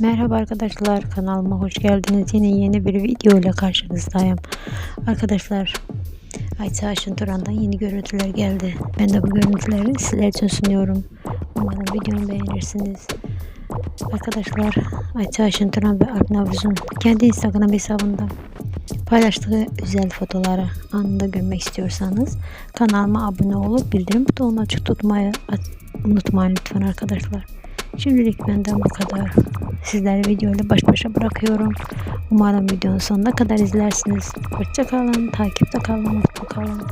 Merhaba arkadaşlar kanalıma hoş geldiniz. Yine yeni bir video ile karşınızdayım. Arkadaşlar Ayça Aşın Turan'dan yeni görüntüler geldi. Ben de bu görüntüleri sizler için sunuyorum. Umarım videomu beğenirsiniz. Arkadaşlar Ayça Aşın Turan ve Alp Navruz'un kendi Instagram hesabında paylaştığı özel fotoğrafları anında görmek istiyorsanız kanalıma abone olup bildirim butonunu açık tutmayı unutmayın lütfen arkadaşlar. Şimdilik benden bu kadar. Sizleri videoyla baş başa bırakıyorum. Umarım videonun sonuna kadar izlersiniz. Hoşça kalın, takipte kalın, mutlu kalın.